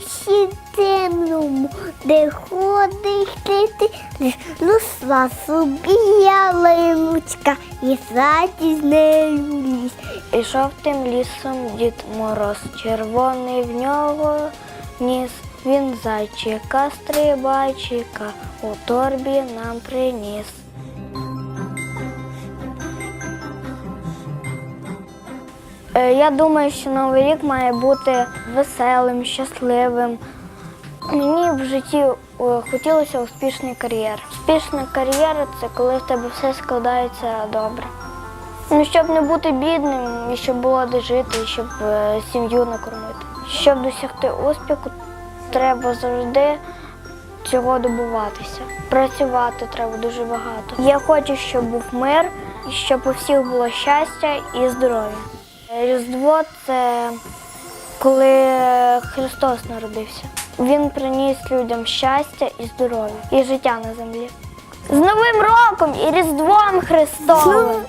Ще темному, де ходить ти, росла собі ялиночка, і саді з нею ліс. Ішов тим лісом дід Мороз, червоний в нього ніс. Він зайчика, стрибайчика у торбі нам приніс. Я думаю, що Новий рік має бути веселим, щасливим. Мені в житті е, хотілося успішний кар'єр. Успішна кар'єра це коли в тебе все складається добре. Ну, щоб не бути бідним, і щоб було де жити, і щоб е, сім'ю накормити. Щоб досягти успіху, треба завжди цього добуватися. Працювати треба дуже багато. Я хочу, щоб був мир, щоб у всіх було щастя і здоров'я. Різдво це коли Христос народився. Він приніс людям щастя і здоров'я, і життя на землі. З Новим роком і Різдвом Христовим!